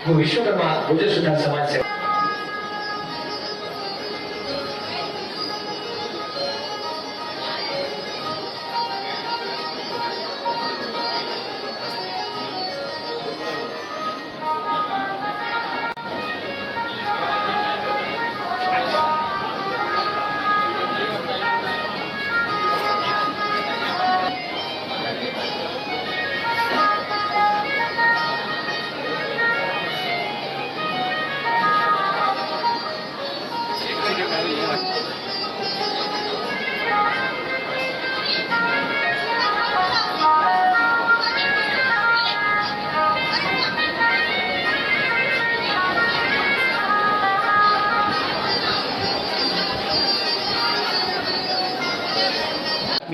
શ્રી વિશ્વકર્મા ગુજર સુધાર સમાજ છે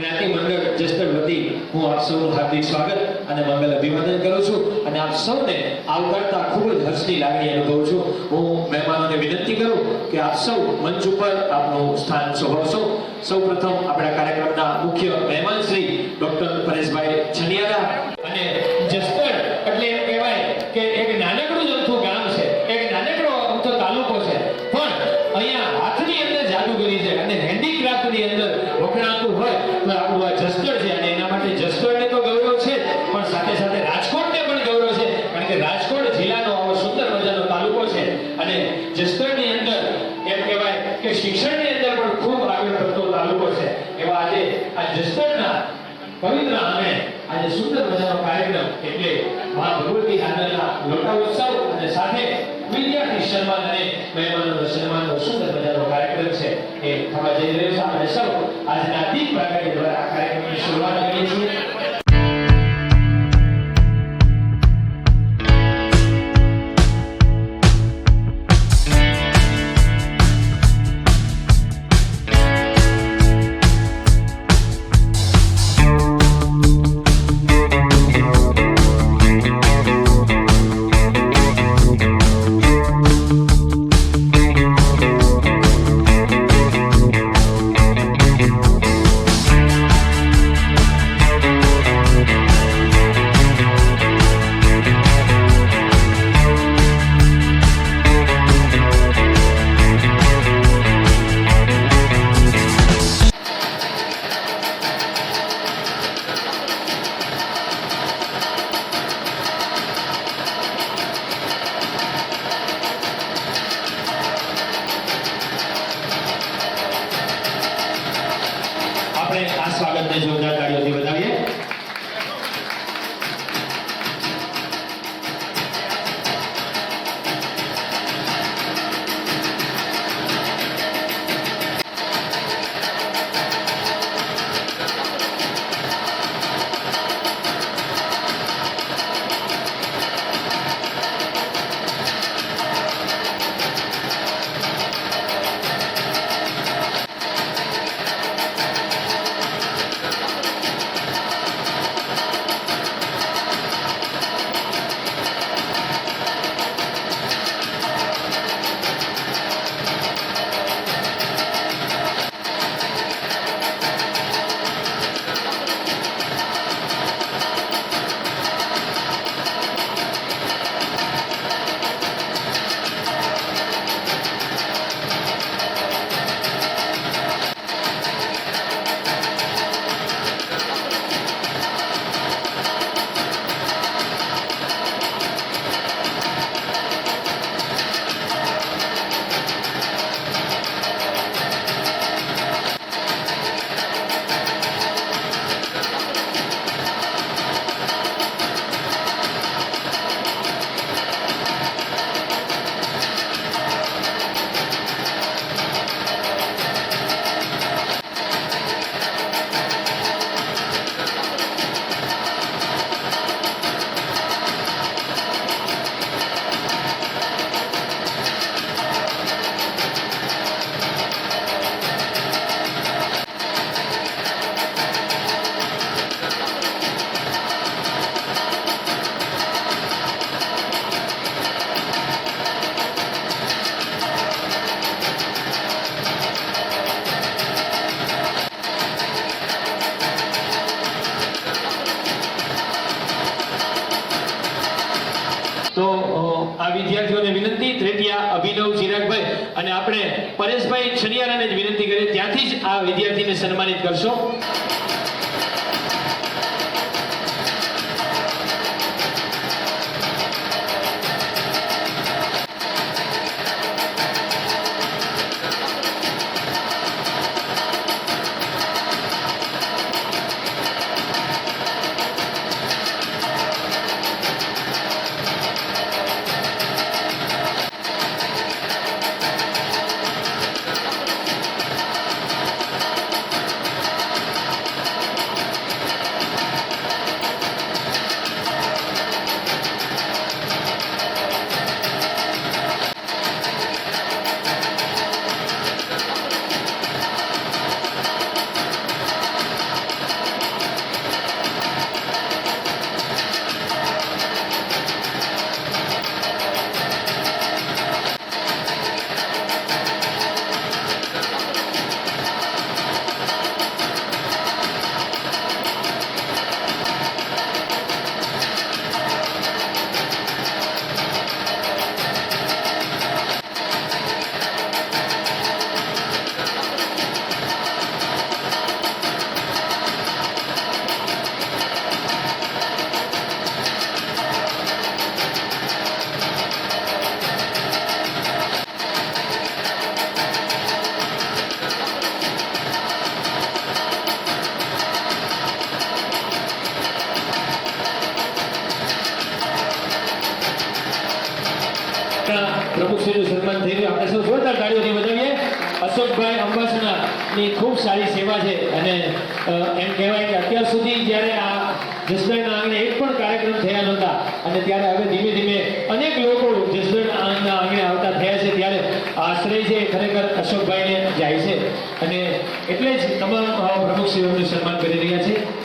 જ્ઞાતિ મંડળ જસ્ટર વતી હું આપ સૌનું હાર્દિક સ્વાગત અને મંગલ અભિવાદન કરું છું અને આપ સૌને આવકારતા ખૂબ જ હર્ષની લાગણી અનુભવું છું. હું મહેમાનોને વિનંતી કરું કે આપ સૌ મંચ ઉપર આપનું સ્થાન શોભવશો. સૌ પ્રથમ આપણા કાર્યક્રમના મુખ્ય મહેમાન શ્રી ડોક્ટર પરેશભાઈ છનિયારા અને જસ્ટર એટલે એમ કહેવાય કે એક નાનકડું વખણાતું હોય પણ સાથે સાથે રાજકોટને પણ ગૌરવ છે, કારણ કે રાજકોટ જિલ્લાનો આવો સુંદર તાલુકો છે. અને જસદણની અંદર એમ કહેવાય કે શિક્ષણની અંદર પણ ખૂબ આગળ વધતો તાલુકો છે. એવા આજે આ જસદણના પવિત્ર અને આજે સુંદર મજાનો કાર્યક્રમ એટલે મા ભગવતી આનંદના લોટા ઉત્સવ અને સાથે વિદ્યાર્થી સન્માન અને મહેમાનોનો સન્માનનો સુંદર મજાનો કાર્યક્રમ છે એ થવા જઈ રહ્યો છે. આપણે સૌ આજના દીપ પ્રાગટ્ય દ્વારા કાર્યક્રમની શરૂઆત કરીએ છીએ. આ વિદ્યાર્થીને સન્માનિત કરશો. એ ખરેખર અશોકભાઈને જાય છે. અને એટલે જ તમામ પ્રમુખશ્રીઓનું સન્માન કરી રહ્યા છે.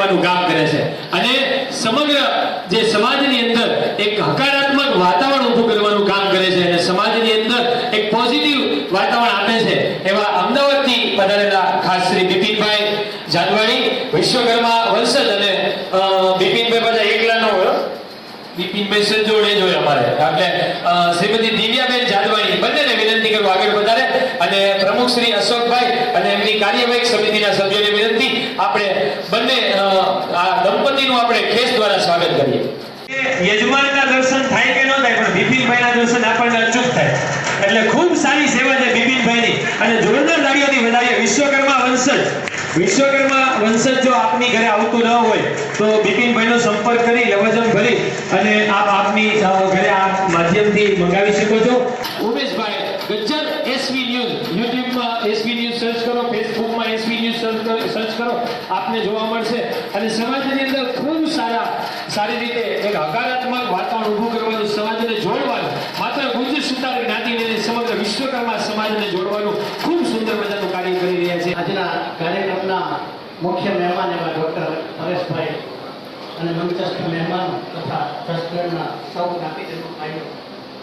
કરવાનું કામ કરે છે અને સમગ્ર જે સમાજની અંદર એક હકારાત્મક વાતાવરણ ઊભું કરવાનું કામ કરે છે અને સમાજની અંદર એક પોઝિટિવ વાતાવરણ આપે છે એવા અમદાવાદથી પધારેલા ખાસ શ્રી બિપિનભાઈ જાનવાણી, વિશ્વકર્મા વંશજ અને બિપિનભાઈ બધા એકલા. બિપિનભાઈ સંજોડે જ અમારે. એટલે શ્રીમતી દિવ્યાબેન જાદવાણી બંનેને વિનંતી કરું આગળ વધારે. અને પ્રમુખ શ્રી અશોકભાઈ અને એમની કાર્યવાહક સમિતિના સભ્યોને વિનંતી. આપણે બંને આ દંપતીનું આપણે ખેસ દ્વારા સ્વાગત કરીએ. યજમાનના દર્શન થાય કે ન થાય, પણ બિપિનભાઈના દર્શન આપણને અચૂક થાય. એટલે ખૂબ સારી સેવા છે બિપિનભાઈની અને જોરદાર તાળીઓથી વધારીએ. વિશ્વકર્મા વંશજ. વિશ્વકર્મા વંશજ જો આપની ઘરે આવતું ન હોય, તો બિપિનભાઈનો સંપર્ક કરી લવજમ ભરી અને આપ આપની ઘરે આ માધ્યમથી મંગાવી શકો છો. ઉમેશભાઈ, ગજ્જર એસવી ન્યૂઝ યુટ્યુબમાં એસવી ન્યૂઝ સર્ચ કરો ફેસબુકમાં એસવી ન્યૂઝ સર્ચ કરો આપને જોવા મળશે. અને સમાજની અંદર ખૂબ સારા, સારી રીતે એક હકારાત્મક વાતાવરણ ઊભું કરવાનું સમાજને જોડવાનું, માત્ર ગુજર સુતાર જ્ઞાતિને સમગ્ર વિશ્વકર્મા સમાજને જોડવાનું. મુખ્ય મહેમાન એવા ડૉક્ટર પરેશભાઈ અને મંચસ્થ મહેમાનો તથા જસદણના સૌ જ્ઞાતિજનો ભાઈઓ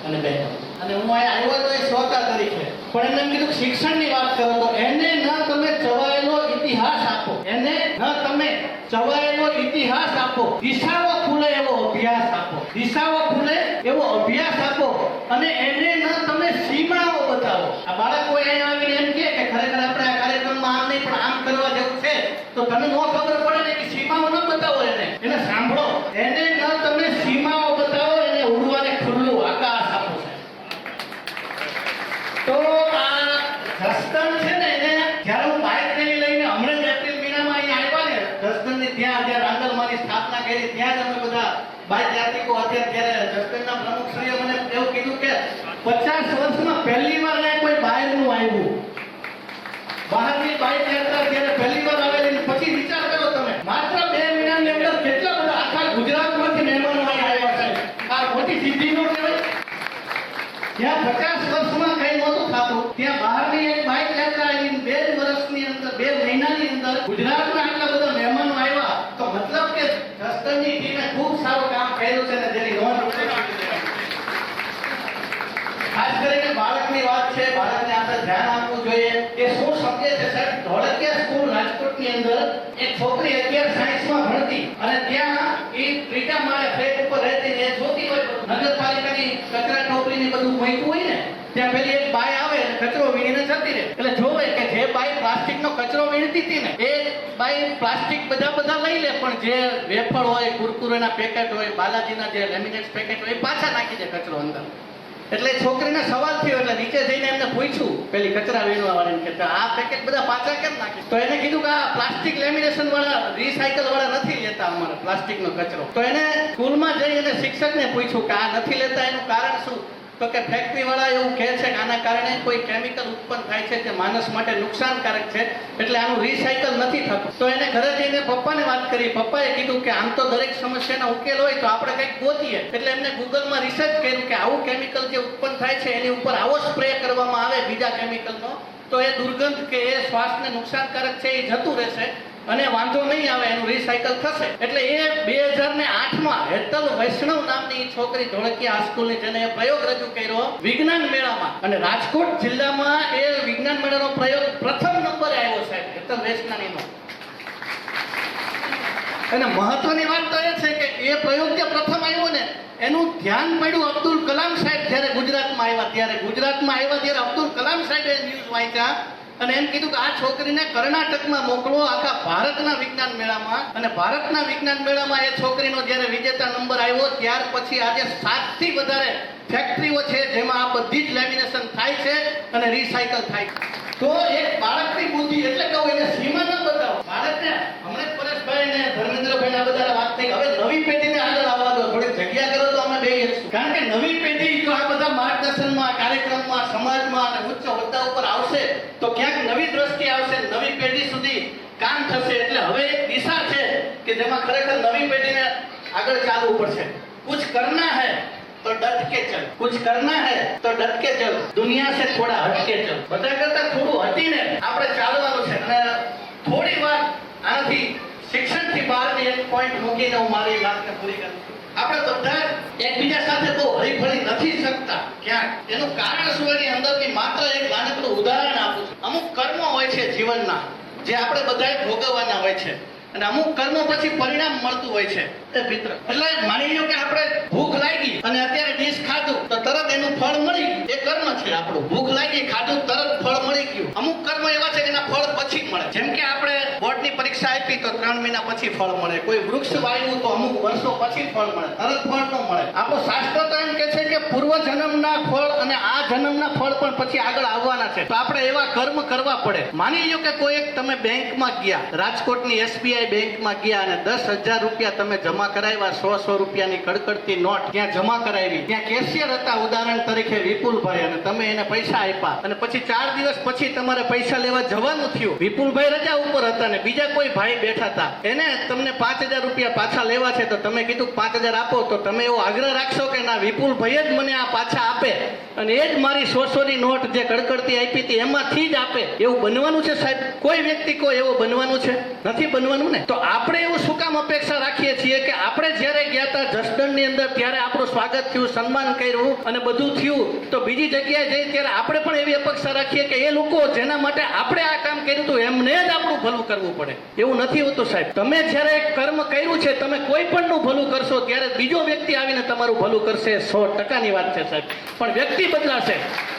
અને બહેનો. અને હું અહીંયા આવ્યો તો એ શ્રોતા તરીકે. પણ એમને એમ કીધું શિક્ષણની વાત કરો તો એને ન તમે ચવાયેલો ઇતિહાસ આપો. એને ન તમે ચવાયેલો ઇતિહાસ આપો. દિશાઓ ખુલે એવો અભ્યાસ આપો. દિશાઓ ખુલે એવો અભ્યાસ આપો. અને એને ન તમે સીમાઓ બતાવો. આ બાળકો અહીંયા આવીને એમ કે તમને નો ખબર પડે ને કે સીમાઓ ન બતાવો એને. એને સાંભળો. એને ન તમે સીમાઓ બતાવો, એને ઉડવાને ખુલ્લું આકાશ આપો તો આ જસદણ છે ને એને જ્યારે હું બાઇક રેલી લઈને હમણાં જ એપ્રિલ મહિનામાં અહીંયા આવ્યા ને જસદણની ત્યાં જ્યારે આંગણવાડી સ્થાપના કરી, ત્યાં જ અમે બધા બાઇક યાત્રિકો હતા ત્યારે જસદણના પ્રમુખશ્રીએ મને એવું કીધું કે પચાસ વર્ષમાં પહેલી વાર અહીંયા કોઈ બહારનું આવ્યું બહારની બાઇક યાત્રા જ્યારે પહેલી વાર આવેલી ને પછી વિચાર કરો તમે માત્ર બે મહિનાની અંદર કેટલા બધા આખા ગુજરાતમાંથી મહેમાનો અહીંયા આવ્યા છે આ મોટી સિદ્ધિ નો કહેવાય જ્યાં પચાસ વર્ષમાં કઈ નહોતું થતું ત્યાં બહારની એક બાઇક યાત્રા આવી ને બે જ વર્ષની અંદર બે મહિનાની અંદર ગુજરાતના આટલા બધા મહેમાનો આવ્યા તો મતલબ કે જસદણની ટીમે ખૂબ સારું કામ કર્યું છે ને જેની નોંધ ખાસ કરીને બાળકની વાત છે, બાળકને આપણે ધ્યાન આપવું જોઈએ કે શું સમજે છે સાહેબ? ધોળકિયા સ્કૂલ રાજકોટની અંદર એક છોકરી અગિયાર સાયન્સમાં ભણતી અને ત્યાં એ ત્રીજા માળે ફ્લેટ ઉપર રહેતી ને જોતી હોય, નગરપાલિકાની કચરા ટોપલીને બધું મૂક્યું હોય ને, ત્યાં પેલી એક બાઈ આવે કચરો વીણીને જતી રહે. એટલે જોવે કે જે બાઈ પ્લાસ્ટિકનો કચરો વીણતી હતી ને, એ બાઈ પ્લાસ્ટિક બધા બધા લઈ લે, પણ જે વેફર હોય, કુરકુરેના પેકેટ હોય, બાલાજીના જે લેમિનેટ પેકેટ હોય પાછા નાખી દે કચરો અંદર. એટલે છોકરીને સવાલ થયો, એટલે નીચે જઈને એમને પૂછ્યું, પેલી કચરા વીણવા વાળાને કે આ પેકેટ બધા પાછા કેમ નાખી? તો એને કીધું કે આ પ્લાસ્ટિક લેમિનેશન વાળા રિસાયકલ વાળા નથી લેતા અમારે પ્લાસ્ટિકનો કચરો. તો એને સ્કૂલમાં જઈ અને શિક્ષકને પૂછ્યું કે આ નથી લેતા, એનું કારણ શું? તો કે ફેક્ટરી વાળા એવું કહે છે કે આના કારણે કોઈ કેમિકલ ઉત્પન્ન થાય છે જે માણસ માટે નુકસાનકારક છે, એટલે આનું રિસાયકલ નથી થતું. તો એને ઘરે જઈને પપ્પાને વાત કરી. પપ્પાએ કીધું કે આમ તો દરેક સમસ્યાના ઉકેલ હોય તો આપણે કંઈક ગોતીએ. એટલે એમને ગૂગલમાં રિસર્ચ કર્યું કે આવું કેમિકલ જે ઉત્પન્ન થાય છે એની ઉપર આવો સ્પ્રે કરવામાં આવે બીજા કેમિકલનો તો એ દુર્ગંધ કે એ શ્વાસને નુકસાનકારક છે એ જતું રહેશે. અને વાંધો નહીં આવે, એનું રિસાયકલ થશે. એટલે એ બે હજાર ને આઠમાં હેતલ વૈષ્ણવ નામની છોકરી ધોળકિયા હાઈસ્કૂલની જેને એ પ્રયોગ રજૂ કર્યો વિજ્ઞાન મેળામાં. અને રાજકોટ જિલ્લામાં એ વિજ્ઞાન મેળાનો પ્રયોગ પ્રથમ નંબરે આવ્યો સાહેબ, હેતલ વૈષ્ણવીનો. અને મહત્વની વાત તો એ છે કે એ પ્રયોગ જે પ્રથમ આવ્યો ને, એનું ધ્યાન પડ્યું અબ્દુલ કલામ સાહેબ જ્યારે ગુજરાતમાં આવ્યા, ત્યારે ગુજરાતમાં આવ્યા ત્યારે અબ્દુલ કલામ સાહેબે ન્યૂઝ વાંચ્યા અને એમ કીધું કે આ છોકરીને કર્ણાટકમાં મોકલો, આખા ભારતના વિજ્ઞાન મેળામાં. અને ભારતના વિજ્ઞાન મેળામાં એ છોકરીનો જ્યારે વિજેતા નંબર આવ્યો, ત્યાર પછી આજે સાતથી વધારે ફેક્ટરીઓ છે જેમાં આ બધી જ લેમિનેશન થાય છે અને રિસાયકલ થાય છે. તો એક બાળકની બુદ્ધિ એટલે કહું એને સીમા ન બતાવો. બાળકને, હમણાં પરેશભાઈ ને ધર્મેન્દ્રભાઈ ના બધા વાત થઈ. હવે નવી પેઢીને આગળ આવવા દો. થોડી જગ્યા કરો અમે છીએ. કારણ કે નવી પેઢી જો આ બધા માર્ગદર્શનમાં, કાર્યક્રમમાં, સમાજમાં અને ઉચ્ચ હોદ્દા ઉપર આવશે, તો ક્યાંક નવી દ્રષ્ટિ આવશે, નવી પેઢી સુધી કામ થશે. એટલે હવે દિશા છે કે જેમાં ખરેખર નવી પેઢીને આગળ ચાલવું પડશે. કુછ કરના હૈ, તો ડટ કે ચલ. કુછ કરના હૈ, તો ડટ કે ચલ. દુનિયા સે થોડા હટકે ચલ. બધા કરતા થોડું હટીને આપણે ચાલવાનું છે. અને થોડી વાર આનાથી શિક્ષણથી બહારની એક પોઈન્ટ મૂકીને હું મારી વાતને પૂરી કરું આપણે બધા એકબીજા સાથે તો હરીફળી નથી શકતા. ક્યાંક? એનું કારણ શું એની અંદરની માત્ર એક નાનકડું ઉદાહરણ આપું છું. અમુક કર્મો હોય છે જીવનના, જે આપણે બધાએ ભોગવવાના હોય છે. અને અમુક કર્મો પછી પરિણામ મળતું હોય છે. એ મિત્ર એટલે ભૂખ લાગી તરત એનું ફળ ખાધું, તરત ફળ મળી ગયું. મળે. જેમ આપણે ત્રણ મહિના પછી ફળ મળે. કોઈ ફળ મળે. તરત ફળ ન મળે. આપણો શાસ્ત્ર એમ કે છે કે પૂર્વ જન્મના ફળ અને આ જન્મના ફળ પણ પછી આગળ આવવાના છે. તો આપણે એવા કર્મ કરવા પડે. માની લો કે કોઈ એક તમે બેંકમાં ગયા, રાજકોટની એસબીઆઈ બેંકમાં ગયા અને દસ હજાર રૂપિયા તમે જમા કરાવ્યા, સો સો રૂપિયાની કડકડતી નોટ ત્યાં જમા કરાવી. ત્યાં કેશિયર હતા, ઉદાહરણ તરીકે વિપુલભાઈ, અને તમે એને પૈસા આપ્યા. અને પછી ચાર દિવસ પછી તમારે પૈસા લેવા જવાનું થયું. વિપુલભાઈ રજા ઉપર હતા ને બીજા કોઈ ભાઈ બેઠા હતા. એને તમને પાંચ હજાર રૂપિયા પાછા લેવા છે તો તમે કીધું પાંચ હજાર આપો, તો તમે એવો આગ્રહ રાખશો કે ના, વિપુલભાઈ જ મને આ પાછા આપે. અને એ જ મારી સો સોની નોટ જે કડકડતી આપી હતી, એમાંથી જ આપે. એવું બનવાનું છે સાહેબ? કોઈ વ્યક્તિ કોઈ એવું બનવાનું છે? નથી બનવાનું ને? તો આપણે એવું શું કામ અપેક્ષા રાખીએ છીએ કે આપણે જ્યારે ગયા હતા જસદણની અંદર, ત્યારે આપણું સ્વાગત થયું, સન્માન કર્યું અને બધું થયું. તો બીજી જગ્યાએ જઈ ત્યારે આપણે પણ એવી અપેક્ષા રાખીએ કે એ લોકો જેના માટે આપણે આ કામ કર્યું હતું, એમને જ આપણું ભલું કરવું પડે. એવું નથી હોતું સાહેબ. તમે જ્યારે કર્મ કર્યું છે, તમે કોઈ પણનું ભલું કરશો, ત્યારે બીજો વ્યક્તિ આવીને તમારું ભલું કરશે. સો ટકાની વાત છે સાહેબ. પણ વ્યક્તિ બદલાશે.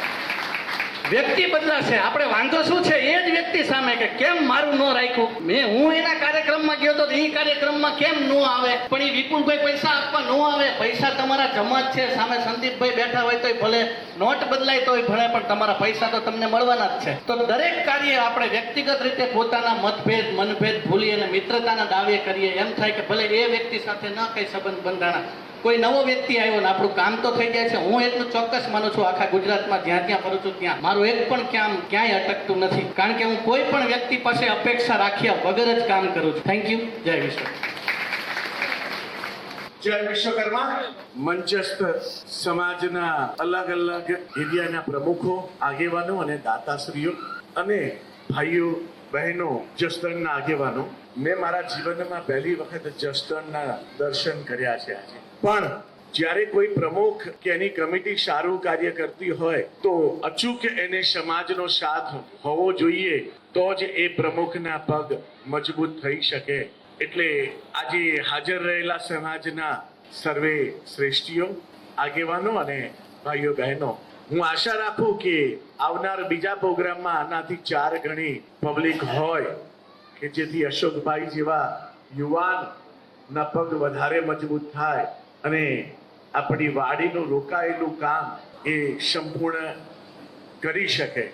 વ્યક્તિ બદલાશે. આપણે વાંધો શું છે? એ જ વ્યક્તિ સામે કે કેમ મારું ન રાખ્યું? મેં હું એના કાર્યક્રમમાં ગયો તો એ કાર્યક્રમમાં કેમ ન આવે? પણ એ વિપુલભાઈ પૈસા આપવા ન આવે? પૈસા તમારા જમા છે. સામે સંદીપભાઈ બેઠા હોય તોય ભલે. નોટ બદલાય તોય ભલે, પણ તમારા પૈસા તો તમને મળવાના જ છે. તો દરેક કાર્ય આપણે વ્યક્તિગત રીતે પોતાના મતભેદ, મનભેદ ભૂલી અને મિત્રતાના દાવે કરીએ. એમ થાય કે ભલે એ વ્યક્તિ સાથે ન કઈ સંબંધ બંધાણા. કોઈ નવો વ્યક્તિ આવ્યો ને આપણું કામ તો થઈ જાય છે. હું એટલું ચોક્કસ માનું છું આખા ગુજરાતમાં જ્યાં ત્યાં ફરું છું ત્યાં. મારું એક પણ કામ ક્યાંય અટકતું નથી. કારણ કે હું કોઈ પણ વ્યક્તિ પાસે અપેક્ષા રાખ્યા વગર જ કામ કરું છું. થેન્ક યુ જય વિશ્વ જય વિશ્વકર્મા. મંચસ્થ સમાજના અલગ અલગ એરિયાના પ્રમુખો, આગેવાનો અને દાતાશ્રીઓ અને ભાઈઓ બહેનો જસદણના આગેવાનો, મેં મારા જીવનમાં પહેલી વખત જસદણના દર્શન કર્યા છે આજે. પણ જ્યારે કોઈ પ્રમુખ કે એની કમિટી સારું કાર્ય કરતી હોય, તો અચૂક એને સમાજનો સાથ હોવો જોઈએ, તો જ એ પ્રમુખના પગ મજબૂત થઈ શકે. એટલે આજે હાજર રહેલા સમાજના સર્વે શ્રેષ્ઠીઓ, આગેવાનો અને ભાઈઓ બહેનો હું આશા રાખું કે આવનાર બીજા પ્રોગ્રામમાં આનાથી ચાર ગણી પબ્લિક હોય કે જેથી અશોકભાઈ જેવા યુવાનના પગ વધારે મજબૂત થાય અને આપણી વાડીનું રોકાયેલું કામ એ સંપૂર્ણ કરી શકે.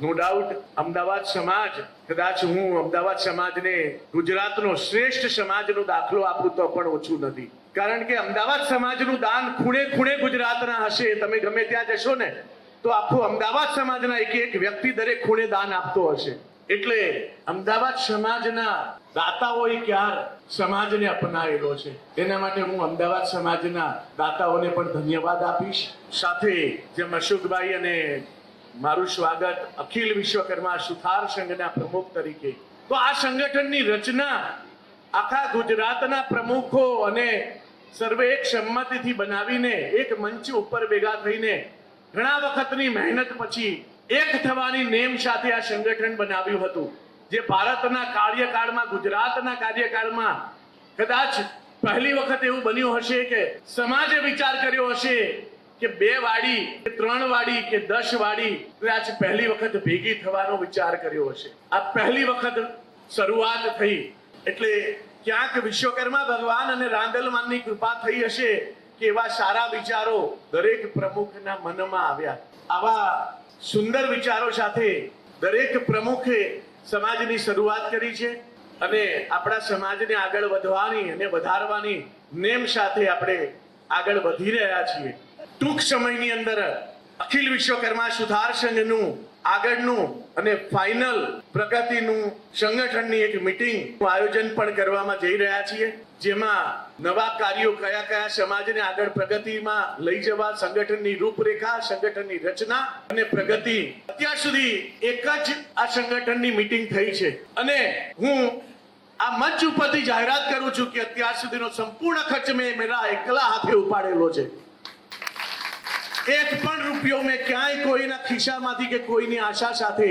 નો ડાઉટ અમદાવાદ સમાજ, કદાચ હું અમદાવાદ સમાજને ગુજરાતનો શ્રેષ્ઠ સમાજનો દાખલો આપું તો પણ ઓછું નથી. કારણ કે અમદાવાદ સમાજનું દાન ખૂણે ખૂણે ગુજરાતના હશે. તમે ગમે ત્યાં જશો ને, તો આખું અમદાવાદ સમાજના એક એક વ્યક્તિ દરેક ખૂણે દાન આપતો હશે. એટલે અમદાવાદ સમાજના દાતાઓએ ક્યાર સમાજને અપનાવેલો છે? તેના માટે હું અમદાવાદ સમાજના દાતાઓને પણ ધન્યવાદ આપીશ. સાથે જેમ અશોકભાઈ અને મારું સ્વાગત અખિલ વિશ્વકર્મા સુથાર સંઘના પ્રમુખ તરીકે. તો આ સંગઠનની રચના આખા ગુજરાતના પ્રમુખો અને સર્વે એક સંમતિથી બનાવીને, એક મંચ ઉપર ભેગા થઈને, ઘણા વખતની મહેનત પછી એક થવાની નેમ સાથે આ સંગઠન બનાવ્યું હતું. જે ભારતના કાર્યકાળમાં, ગુજરાતના કાર્યકાળમાં કદાચ પહેલી વખત એવું બન્યું હશે કે સમાજે વિચાર કર્યો હશે કે બે વાડી, કે ત્રણ વાડી, કે દસ વાડી કદાચ પહેલી વખત ભેગી થવાનો વિચાર કર્યો હશે. આ પહેલી વખત શરૂઆત થઈ. એટલે ક્યાંક વિશ્વકર્મા ભગવાન અને રાંદલમાનની કૃપા થઈ હશે કે એવા સારા વિચારો દરેક પ્રમુખના મનમાં આવ્યા. આવા સુંદર વિચારો સાથે દરેક પ્રમુખે સમાજની શરૂઆત કરી છે અને આપણા સમાજને આગળ વધવાની અને વધારવાની નેમ સાથે આપણે આગળ વધી રહ્યા છીએ. ટૂંક સમયની અંદર અખિલ વિશ્વકર્મા સુધાર સંઘનું આગળનું અને ફાઇનલ પ્રગતિનું સંગઠનની એક મીટિંગ આયોજન પણ કરવામાં જઈ રહ્યા છીએ. જેમાં નવા કાર્યો કયા કયા સમાજને આગળ પ્રગતિમાં લઈ જવા, સંગઠનની રૂપરેખા, સંગઠનની રચના અને પ્રગતિ. અત્યાર સુધી એક જ આ સંગઠનની મીટિંગ થઈ છે. અને હું આ મંચ ઉપરથી જાહેરાત કરું છું કે અત્યાર સુધીનો સંપૂર્ણ ખર્ચ મેં મેરા એકલા હાથે ઉપાડેલો છે. એક પણ રૂપિયો મેં ક્યાંય કોઈના ખિસ્સામાંથી કે કોઈની આશા સાથે,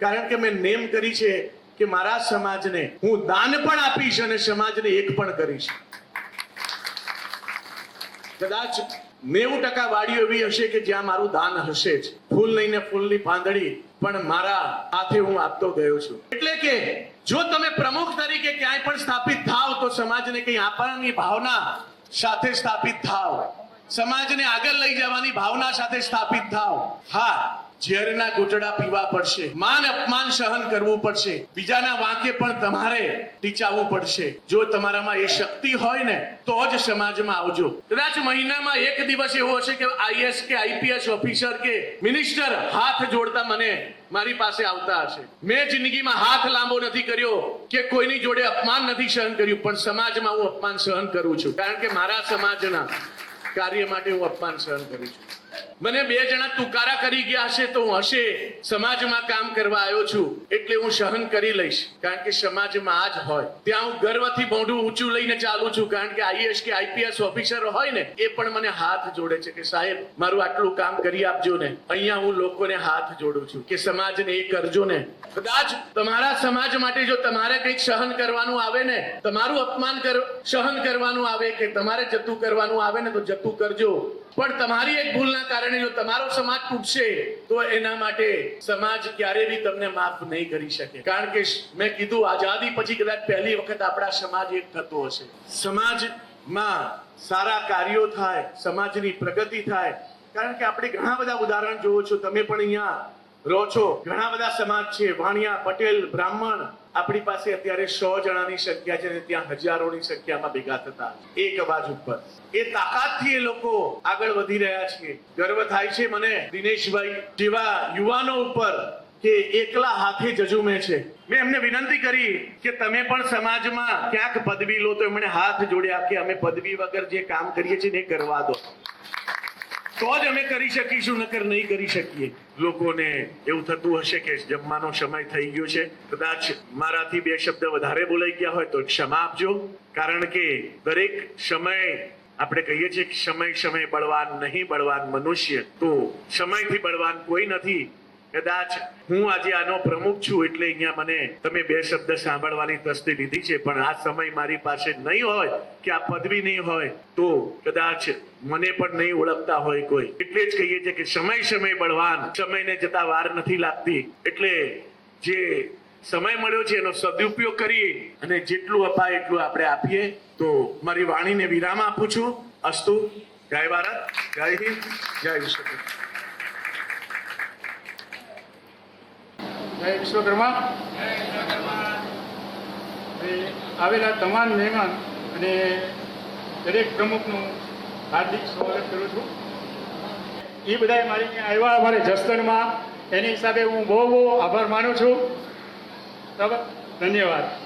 કારણ કે મેં નેમ કરી છે કે મારા સમાજને હું દાન પણ આપીશ અને સમાજને એક પણ કરીશ. કદાચ નેવું ટકા વાડીઓ એવી હશે કે જ્યાં મારું દાન હશે જ. ફૂલ લઈને ફૂલની પાંદડી પણ મારા હાથે હું આપતો ગયો છું. એટલે કે જો તમે પ્રમુખ તરીકે ક્યાંય પણ સ્થાપિત થાવ, તો સમાજને કંઈ આપવાની ભાવના સાથે સ્થાપિત થાવ. સમાજને આગળ લઈ જવાની ભાવના સાથે સ્થાપિત થાવ હા, ઝેરના ઘૂંટડા પીવા પડશે. માન અપમાન સહન કરવું પડશે. બીજાના વાંકે પણ તમારે ટીચાવવું પડશે. જો તમારામાં એ શક્તિ હોય ને, તો જ સમાજમાં આવજો. કદાચ મહિનામાં એક દિવસ એવો હશે કે આઈએસ કે આઈપીએસ ઓફિસર કે મિનિસ્ટર હાથ જોડતા મને મારી પાસે આવતા હશે. મેં જિંદગીમાં હાથ લાંબો નથી કર્યો કે કોઈની જોડે અપમાન નથી સહન કર્યું, પણ સમાજમાં હું અપમાન સહન કરું છું. કારણ કે મારા સમાજના કાર્ય માટે હું અપમાન સહન કરું છું. મને બે જણા તુકારા કરી ગયા હશે તો હું હશે. સમાજમાં કામ કરવા આવ્યો છું, એટલે હું સહન કરી લઈશ. કારણ કે સમાજમાં આ જ હોય. ત્યાં હું ગર્વથી મોઢું ઊંચું લઈને ચાલુ છું, કારણ કે આઈએસ કે આઈપીએસ ઓફિસર હોય ને, એ પણ મને હાથ જોડે છે કે સાહેબ, મારું આટલું કામ કરી આપજો ને. અહીંયા હું લોકોને હાથ જોડું છું કે સમાજને એ કરજો ને. કદાચ તમારા સમાજ માટે જો તમારે કંઈક સહન કરવાનું આવે ને, તમારું અપમાન સહન કરવાનું આવે કે તમારે જતું કરવાનું આવે ને, તો જતું કરજો. પણ તમારી એક ભૂલના કારણે જો તમારો સમાજ તૂટશે, તો એના માટે સમાજ ક્યારે બી તમને માફ નહીં કરી શકે. કારણ કે મેં કીધું, આઝાદી પછી કદાચ પહેલી વખત આપણા સમાજ એક થતો હશે. સમાજમાં સારા કાર્યો થાય, સમાજની પ્રગતિ થાય. કારણ કે આપણે ઘણા બધા ઉદાહરણ જોવો છો. તમે પણ અહીંયા રહો છો. ઘણા બધા સમાજ છે. વાણિયા, પટેલ, બ્રાહ્મણ આપણી પાસે અત્યારે સો જણાની સંખ્યા છે ત્યાં હજારોની સંખ્યામાં ભેગા થતા એક અવાજ ઉપર. એ તાકાતથી એ લોકો આગળ વધી રહ્યા છે. ગર્વ થાય છે મને, દિનેશભાઈ, જેવા યુવાનો ઉપર કે એકલા હાથે જજુમે છે. મેં એમને વિનંતી કરી કે તમે પણ સમાજમાં ક્યાંક પદવી લો તો એમણે હાથ જોડ્યા કે અમે પદવી વગર જે કામ કરીએ છીએ એ કરવા દો. તો જ અમે કરી શકીશું, નકર નહીં કરી શકીએ. લોકોને એવું થતું હશે કે જમવાનો સમય થઈ ગયો છે. કદાચ મારાથી બે શબ્દ વધારે બોલાઈ ગયા હોય તો ક્ષમા આપજો. કારણ કે દરેક સમય, આપણે કહીએ છીએ કે સમય સમય બળવાન નહીં બળવાન મનુષ્ય. તો સમયથી બળવાન કોઈ નથી. કદાચ હું આજે આનો પ્રમુખ છું એટલે અહીંયા મને તમે બે શબ્દ સાંભળવાની તસ્દી લીધી છે, પણ આ સમય મારી પાસે નહીં હોય કે આ પદવી નહીં હોય, તો કદાચ મને પણ નહીં ઓળખતા હોય કોઈ. એટલે જ કહીએ છીએ કે સમય સમય બળવાન, સમયને જતા વાર નથી લાગતી. એટલે જે સમય મળ્યો છે એનો સદુપયોગ કરીએ અને જેટલું અપાય એટલું આપણે આપીએ. તો મારી વાણીને વિરામ આપું છું. અસ્તુ. જય ભારત. જય હિન્દ. જય વિશ્વકર્મા. જય વિશ્વકર્મા. આવેલા તમામ મહેમાન અને દરેક પ્રમુખનું હાર્દિક સ્વાગત કરું છું. એ બધાએ મારી આવ્યા અમારે જસદણમાં. એની હિસાબે હું બહુ બહુ આભાર માનું છું. ધન્યવાદ.